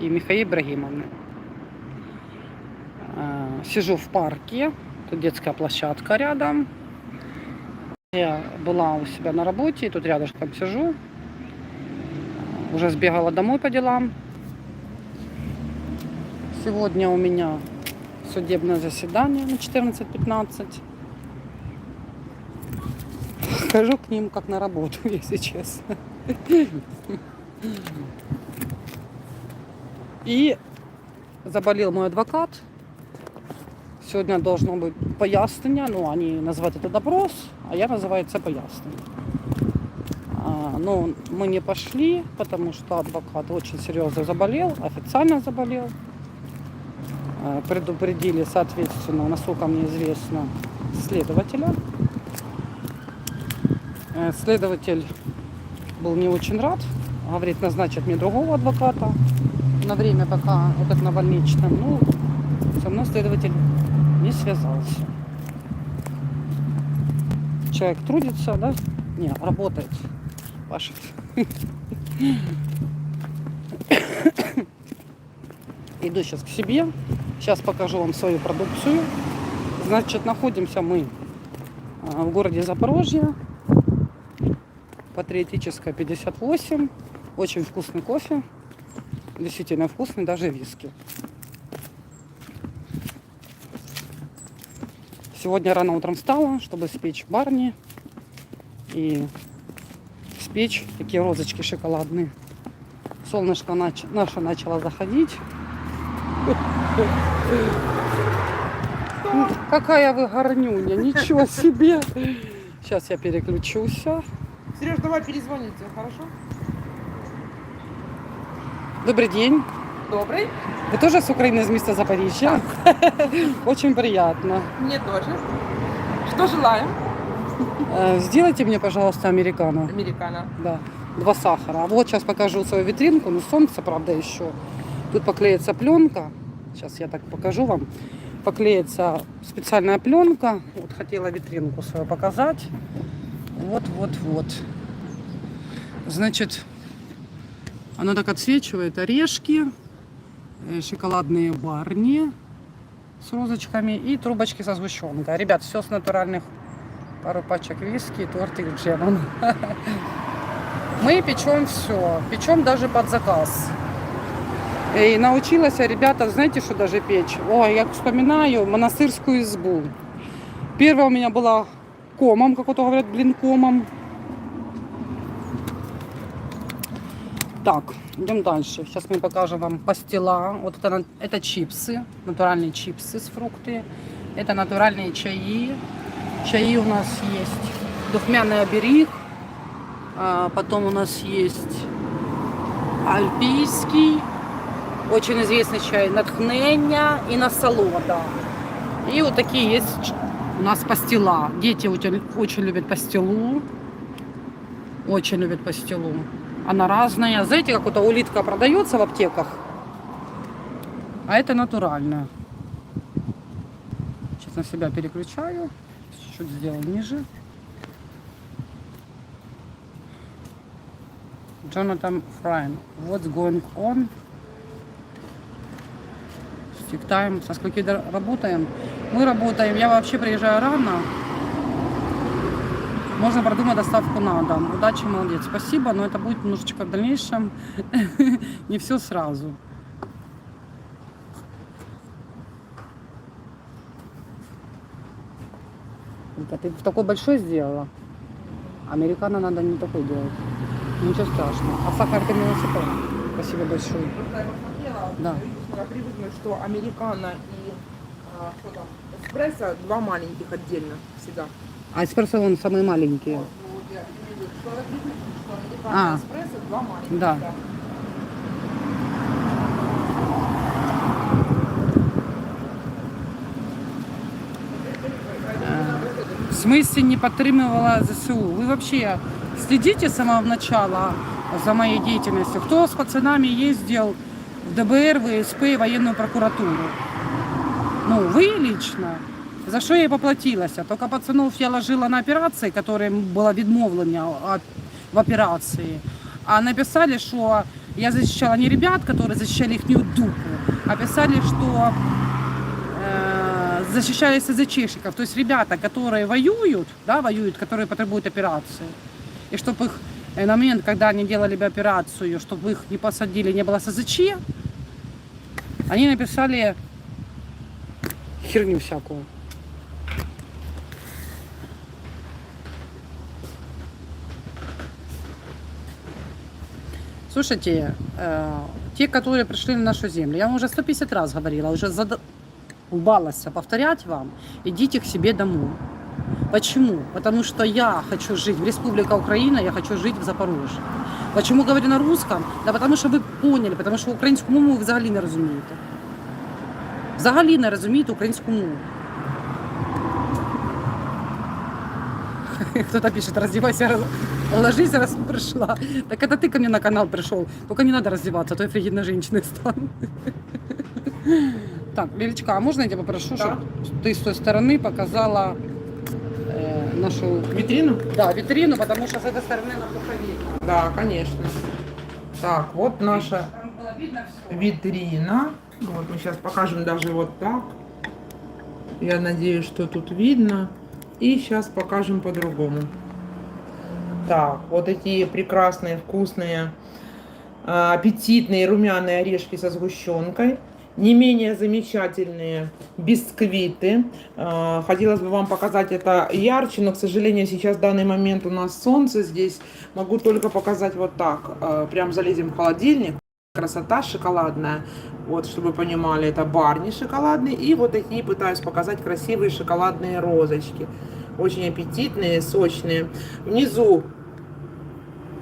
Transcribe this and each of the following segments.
и Михаил Ибрагимовны. Э, Сижу в парке, тут детская площадка рядом. Я была у себя на работе, и тут рядышком сижу. Уже сбегала домой по делам. Сегодня у меня судебное заседание на 14.15. Хожу к ним как на работу, если честно. И заболел мой адвокат. Сегодня должно быть пояснення. Ну, они называют это допрос, а я называю это пояснення. А, но мы не пошли, потому что адвокат очень серьезно заболел, официально заболел. А, Предупредили, соответственно, насколько мне известно, следователя. Э, Следователь был не очень рад. Говорит, назначат мне другого адвоката на время, пока этот на больничном. Ну, со мной следователь не связался. Человек трудится, да? Не, работает, пашет. Иду сейчас к себе. Сейчас покажу вам свою продукцию. Значит, находимся мы а, в городе Запорожье. Патриотическая 58. Очень вкусный кофе. Действительно вкусный, даже виски. Сегодня рано утром встала, чтобы спечь барни и спечь такие розочки шоколадные. Солнышко нач- наше начало заходить. Какая вы горнюня, ничего себе. Сейчас я переключусь. Сереж, давай перезвоните, хорошо? Добрый день. Добрый. Вы тоже с Украины, из места Запоріжжя? Очень приятно. Мне тоже. Что желаем? Э, Сделайте мне, пожалуйста, американо. Американо. Да, два сахара. А вот сейчас покажу свою витринку. Ну, солнце, правда, еще. Тут поклеится пленка. Сейчас я так покажу вам. Поклеится специальная пленка. Вот хотела витринку свою показать. Вот, вот, вот. Значит, оно так отсвечивает орешки, э, шоколадные барни с розочками и трубочки со сгущенкой. Ребят, все с натуральных пару пачек виски тортик джемом. Мы печем все, печем даже под заказ. И научилась я, ребята, знаете, что даже печь? Ой, я вспоминаю монастырскую избу. Первая у меня была комом, как вот говорят, блин, комом. Так, идем дальше. Сейчас мы покажем вам пастила. Вот это, это чипсы, натуральные чипсы с фрукты. Это натуральные чаи. Чаи у нас есть духмяный оберег. А, потом у нас есть альпийский, очень известный чай натхнення и насолода. И вот такие есть у нас пастила. Дети очень, очень любят пастилу. Очень любят пастилу. Она разная. Знаете, как вот улитка продается в аптеках? А это натуральная. Сейчас на себя переключаю. Чуть-чуть сделаю ниже. Jonathan Фрайн. What's going on? Time. Со скольки работаем? Мы работаем. Я вообще приезжаю рано. Можно продумать доставку на дом. Удачи, молодец. Спасибо, но это будет немножечко в дальнейшем. Не все сразу. Вика, ты в такой большой сделала? Американо надо не такой делать. Ничего страшного. А сахар ты мне насыпал? Спасибо большое. Просто я посмотрела, Да. что американо и а, эспрессо два маленьких отдельно всегда. А эспрессо вон самые маленькие. А. Да. В смысле не підтримувала ЗСУ? Ви вообще следите с самого начала за моей деятельностью? Кто с пацанами ездил в ДБР, ВСП и военную прокуратуру? Ну, вы лично. За що я і поплатилася? Тільки пацанов я ложила на операції, которым було відмовлення от- в операції. А написали, що Я защищала не ребят, которые защищали их дупу, а писали, что э, защищали СЗЧшников. То есть ребята, которые воюют, да, воюют, которые потребуют операции. И чтобы их э, на момент, когда они делали бы операцию, чтобы их не посадили, не было СЗЧ, они написали херню всякую. Слушайте, э, те, которые пришли на нашу землю, я вам уже 150 раз говорила, уже задолбалась повторять вам, идите к себе домой. Почему? Потому что я хочу жить в Республика Украина, я хочу жить в Запорожье. Почему говорю на русском? Да потому що ви поняли, тому що українську мову ви взагалі не розумієте. Взагалі не розумієте українську мову. Кто-то пишет, раздевайся, раз- ложись, раз пришла. Так это ты ко мне на канал пришел. Только не надо раздеваться, а то я офигенно женщиной стану. Так, Лилечка, а можно я тебя попрошу, чтобы ты с той стороны показала э, нашу Витрину? да, витрину, потому что с этой стороны на пуховик. Да, конечно. Так, вот наша витрина. Вот мы сейчас покажем даже вот так. Я надеюсь, что тут видно. И сейчас покажем по-другому. Так, вот эти прекрасные, вкусные, а, аппетитные румяные орешки со сгущенкой. Не менее замечательные бисквиты. А, Хотелось бы вам показать это ярче, но, к сожалению, сейчас в данный момент у нас солнце здесь. Могу только показать вот так. А, Прям залезем в холодильник. Красота шоколадная. Вот, чтобы вы понимали, это барни шоколадные. И вот такие пытаюсь показать красивые шоколадные розочки. Очень аппетитные, сочные. Внизу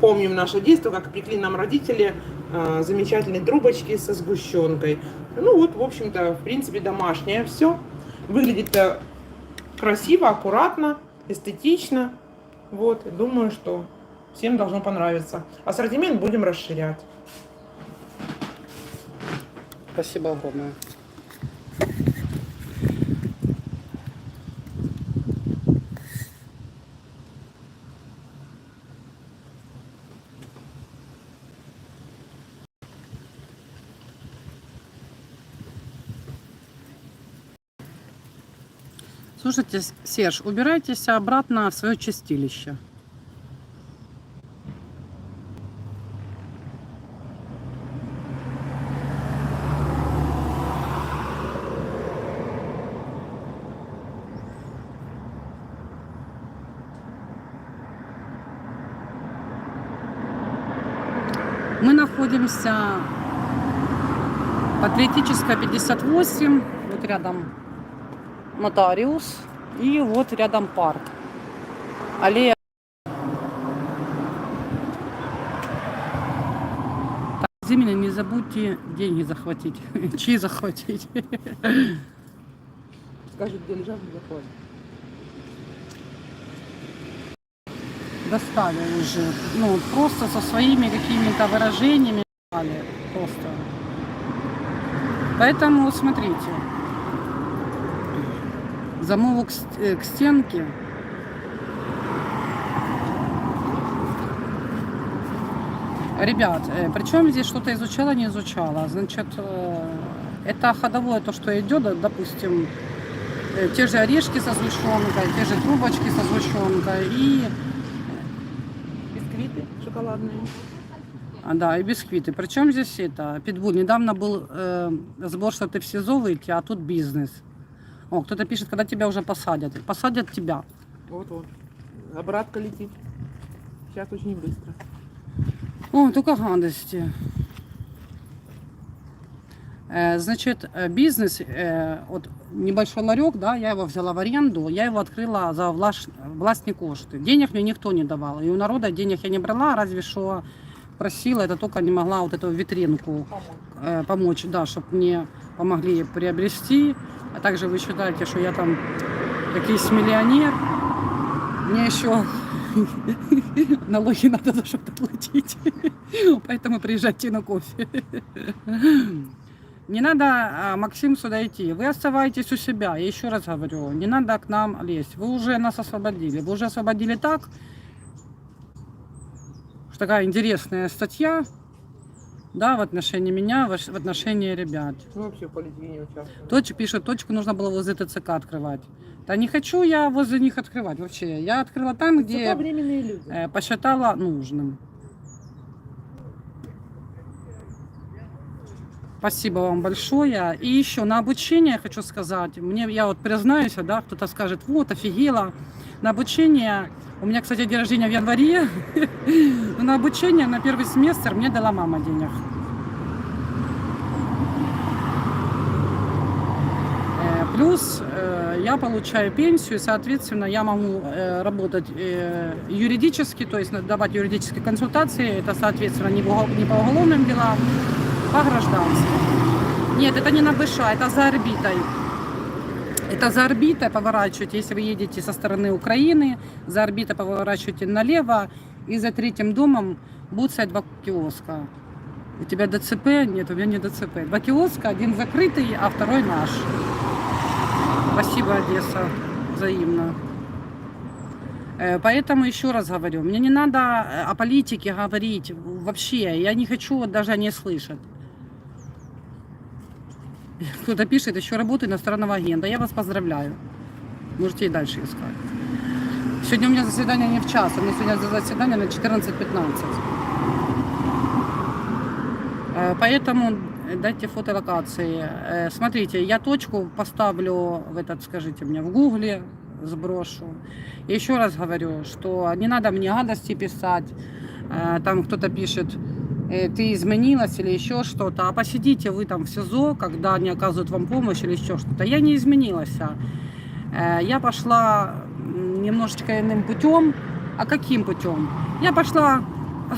помним наше детство, как пекли нам родители э, замечательные трубочки со сгущенкой. Ну вот, в общем-то, в принципе, домашнее все. Выглядит красиво, аккуратно, эстетично. Вот, думаю, что всем должно понравиться. Ассортимент будем расширять. Спасибо огромное. Слушайте, Серж, убирайтесь обратно в свое чистилище. Мы находимся Патриотическая 58, вот рядом нотариус, и вот рядом парк. Аллея. Так, Зимина, не забудьте деньги захватить. Чьи захватить? Скажет, где лежат, заходит. Достали уже. Ну, просто со своими какими-то выражениями. Просто. Поэтому смотрите. Замову к, ст- э, к стенке. Ребят, причем здесь что-то изучала, не изучала. Значит, э, это ходовое то, что идет, допустим, э, те же орешки со сгущенкой, те же трубочки со сгущенкой и Бисквиты шоколадные. А, да, и бисквиты. Причем здесь это, питбуль. Недавно был э, сбор, что ты в СИЗО выйти, а тут бизнес. О, кто-то пишет, когда тебя уже посадят. Посадят тебя. Вот-вот. Обратка летит. Сейчас очень быстро. О, только гадости. Э, Значит, э, бизнес, э, вот небольшой ларек, да, я его взяла в аренду, я его открыла за влаш- властные кошты. Денег мне никто не давал. И у народа денег я не брала, разве что просила, это только не могла вот эту витринку э, помочь, да, чтобы мне помогли приобрести. А также вы считаете, что я там какой-то миллионер. Мне еще налоги надо за что-то платить. Поэтому приезжайте на кофе. Не надо, а, Максим, сюда идти. Вы оставайтесь у себя. Я еще раз говорю, не надо к нам лезть. Вы уже нас освободили. Вы уже освободили так, такая интересная статья. да, в отношении меня, в отношении ребят. Ну, вообще в политике не участвую. Точ пишет, точку нужно было возле ТЦК открывать. Да не хочу я возле них открывать вообще. Я открыла там, Это где временные люди. э, посчитала нужным. Спасибо вам большое. И еще на обучение хочу сказать. Мне, я вот признаюсь, да, кто-то скажет, вот, офигела. На обучение, у меня, кстати, день рождения в январе, но на обучение на первый семестр мне дала мама денег. Э, Плюс э, я получаю пенсию, и, соответственно, я могу э, работать юридически, то есть давать юридические консультации. Это, соответственно, не, по- уголовным делам, по гражданским. Нет, это не на БШ, это за орбитой. Это за орбитой поворачиваете, если вы едете со стороны Украины, за орбитой поворачиваете налево, и за третьим домом будет стоять два киоска. У тебя ДЦП? Нет, у меня не ДЦП. Два киоска, один закрытый, а второй наш. Спасибо, Одесса, взаимно. Э, Поэтому еще раз говорю, мне не надо о политике говорить вообще. Я не хочу даже не слышать. Кто-то пишет, еще работаю иностранного агента. Я вас поздравляю. Можете и дальше искать. Сегодня у меня заседание не в час, у меня сегодня заседание на 14.15. Э, Поэтому дайте фото локации. Э, Смотрите, я точку поставлю в этот, скажите мне, в гугле сброшу. Еще раз говорю, что не надо мне гадости писать. Э, Там кто-то пишет, ты изменилась или еще что-то. А посидите вы там в СИЗО, когда они оказывают вам помощь или еще что-то. Я не изменилась. Э, Я пошла немножечко иным путем. А каким путем? Я пошла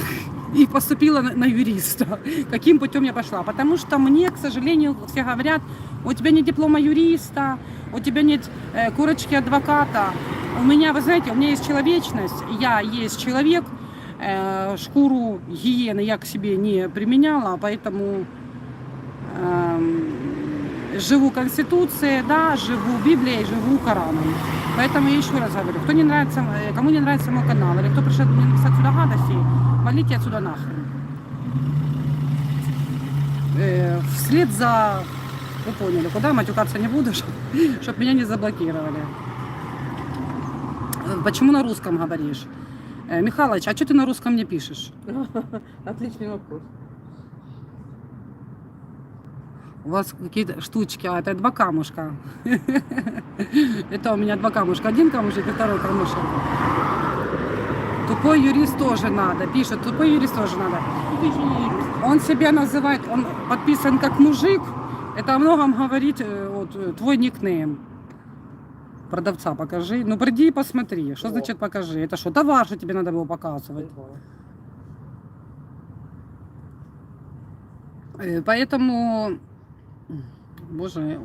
и поступила на, юриста. Каким путем я пошла? Потому что мне, к сожалению, все говорят, у тебя нет диплома юриста, у тебя нет э, корочки адвоката. У меня, вы знаете, у меня есть человечность, я есть человек, э, шкуру гиены я к себе не применяла, поэтому эм, живу Конституцией, да, живу Библией, живу Кораном. Поэтому я еще раз говорю, кто не нравится, э, кому не нравится мой канал, или кто пришел мне написать сюда гадости, валите отсюда нахрен. Э, вслед за, вы поняли, куда матюкаться не буду, чтобы меня не заблокировали. Э, Почему на русском говоришь? Э, Михалыч, а что ты на русском не пишешь? Отличный вопрос. У вас какие-то штучки, а это два камушка. Это у меня два камушка. Один камушек и второй камушек. Тупой юрист тоже надо. Пишет, тупой юрист тоже надо. Он себя называет, он подписан как мужик. Это о многом говорит э, вот, э, твой никнейм. Продавца покажи. Ну приди и посмотри. Что О. значит покажи? Это что, товар, что тебе надо было показывать? Э, Поэтому, боже,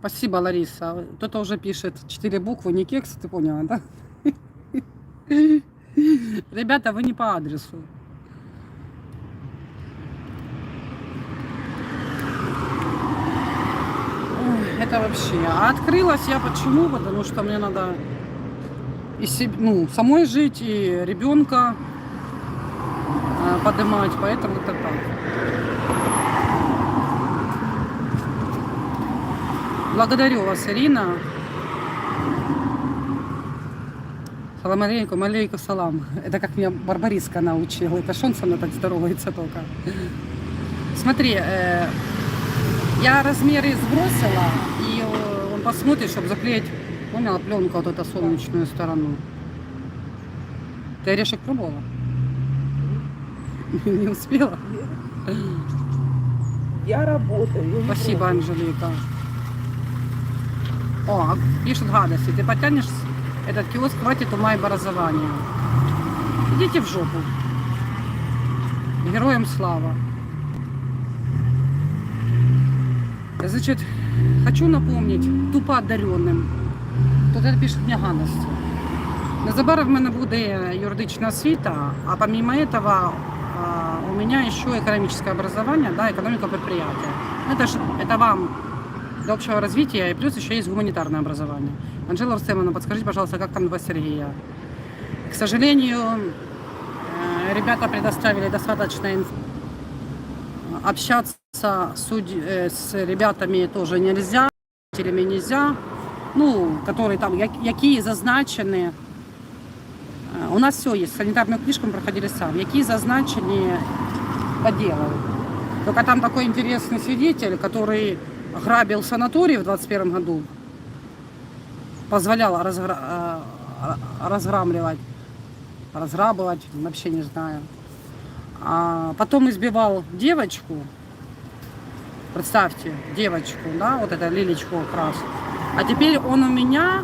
спасибо, Лариса. Кто-то уже пишет четыре буквы, не кекс, ты поняла, да? Ребята, вы не по адресу. Ой, Это вообще. А открылась я почему? Потому что мне надо и себе, ну, самой жить, и ребенка поднимать, поэтому это так. Благодарю вас, Ирина. Салам алейкум, алейкум салам. Это как меня Барбариска научила. Это что он со мной так здоровается только. Смотри, э, я размеры сбросила, и э, он посмотрит, чтобы заклеить, поняла, пленку вот эту солнечную сторону. Ты орешек пробовала? Не успела? Я работаю. Спасибо. Анжелика. О, пишут гадости. Ты потянешь этот киоск, хватит ума и образования. Идите в жопу. Героям слава. Значит, хочу напомнить тупо одаренным. Тут это пишет мне гадості. Незабаром в мене буде юридична освіта, а помимо этого а, у меня еще экономическое образование, да, экономика. Ну, Это, ж, это вам для общего развития, и плюс еще есть гуманитарное образование. Анжела Рустемовна, подскажите, пожалуйста, как там два Сергея? К сожалению, э, ребята предоставили достаточно инф- общаться с, суд- э, с ребятами тоже нельзя, родителями нельзя, ну, которые там, як- які зазначені. Е, У нас все є, санітарну книжку ми проходили сам, які зазначені по делу. Только там такой интересный свидетель, который грабил санаторий в 21 году, позволял разгра- э, разграбливать, разграбывать, вообще не знаю. А потом избивал девочку, представьте, девочку, да, вот это Лилечку как раз. А теперь он у меня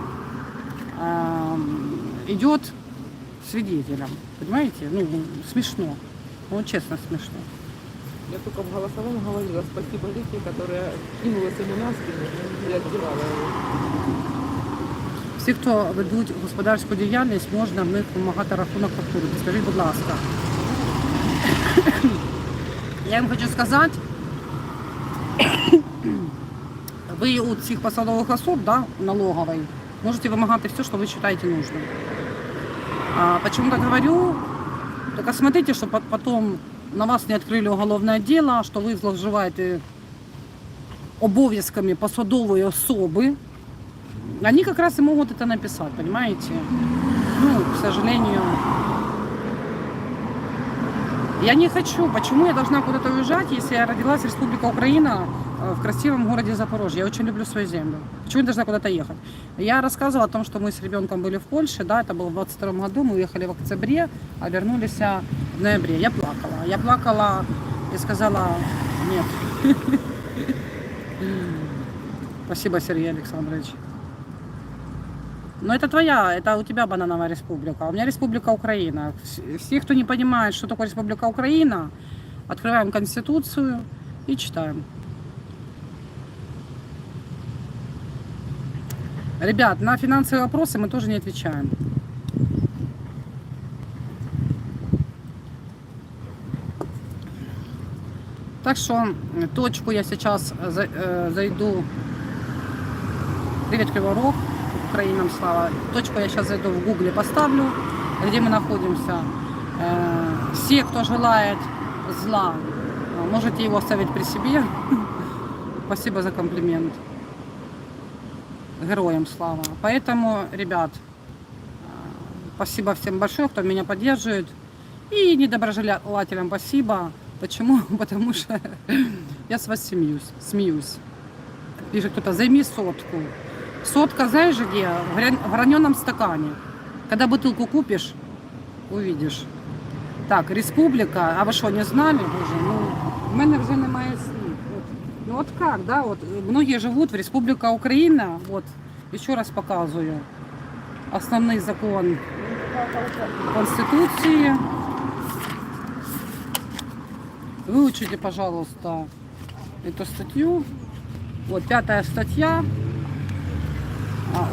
эм, идет свидетелем, понимаете? Ну, смешно, ну, честно смешно. Я только в голосовом говорила спасибо Лике, которая кинулась ему на спину и отдевала его. Всі, хто ведуть господарську діяльність, можна в них вимагати рахунок фактури. Скажіть, будь ласка. Я їм хочу сказати, ви у цих посадових особ, да, налоговой, можете вимагати все, що ви вважаєте нужным. А почему так говорю? Только смотрите, чтобы потом на вас не открыли уголовное дело, что вы зловживаєте обов'язками посадової особи, они как раз и могут это написать, понимаете? Ну, к сожалению. я не хочу. Почему я должна куда-то уезжать, если я родилась в Республика Украина э, в красивом городе Запорожье? Я очень люблю свою землю. Почему я должна куда-то ехать? Я рассказывала о том, что мы с ребенком были в Польше, да, это было в 22 году, мы уехали в октябре, а вернулись в ноябре. Я плакала. Я плакала и сказала нет. Спасибо, Сергей Александрович. Но это твоя, это у тебя банановая республика, а у меня республика Украина. Вс- Все, кто не понимает, что такое республика Украина, открываем Конституцию и читаем. Ребят, на финансовые вопросы мы тоже не отвечаем. Так что точку я сейчас э, зайду. Привет, Кривой Рог. Украинам слава. Точку я сейчас зайду в гугле, поставлю, где мы находимся. Э, Все, кто желает зла, можете его оставить при себе. Спасибо за комплимент. Героям слава. Поэтому, ребят, э, спасибо всем большое, кто меня поддерживает. И недоброжелателям спасибо. Почему? Потому что я с вас смеюсь. смеюсь. Пишет кто-то, займи сотку. Сотка, знаешь где? В граненом стакане. Когда бутылку купишь, увидишь. Так, республика, а ви що, не знали? Боже, ну, в мене вже немає слів. От. Ну от как, да, вот, многие живут в Республика Украина, вот, еще раз показываю. Основный закон Конституции. Выучите, пожалуйста, эту статью. Вот пятая стаття.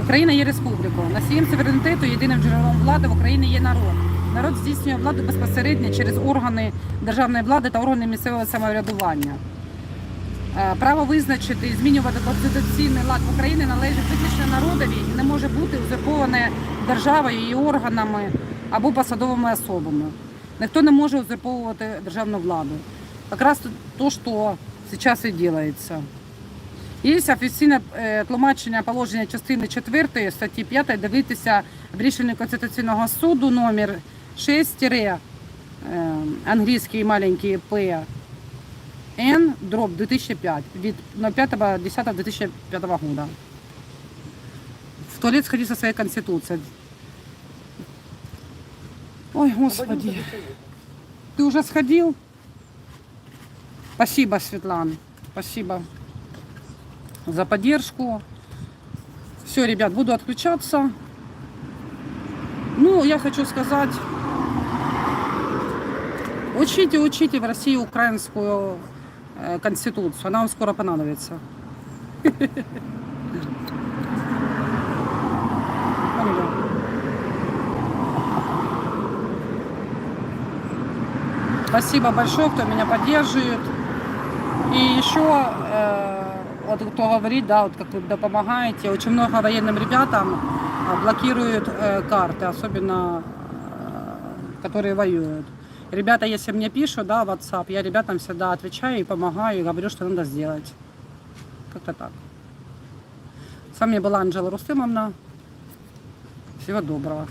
Україна є республікою. Носієм суверенітету, єдиним джерелом влади в Україні є народ. Народ здійснює владу безпосередньо через органи державної влади та органи місцевого самоврядування. Е, Право визначити і змінювати конституційний лад в Україні належить виключно народові і не може бути узурповане державою, її органами або посадовими особами. Ніхто не може узурповувати державну владу. Якраз то, що зараз і робиться. Є офіційне е, тлумачення положення частини 4 статті 5 дивитися в рішенні Конституційного суду номер 6 е, англійський маленький П Н дроб 2005 від 05.10.2005 года. В туалет сходи со своей конституцией. Ой, господи. Ты уже сходил? Спасибо, Светлана. Спасибо за поддержку. Все, ребят, буду отключаться. Ну, я хочу сказать, учите, учите в России украинскую э, конституцию. Она вам скоро понадобится. Спасибо большое, кто меня поддерживает. И еще, э, вот кто говорит, да, вот как вы да, помогаете, очень много военным ребятам э, блокируют э, карты, особенно э, которые воюют. Ребята, если мне пишут, да, в WhatsApp, я ребятам всегда отвечаю и помогаю, и говорю, что надо сделать. Как-то так. С вами была Анжела Рустымовна. Всего доброго.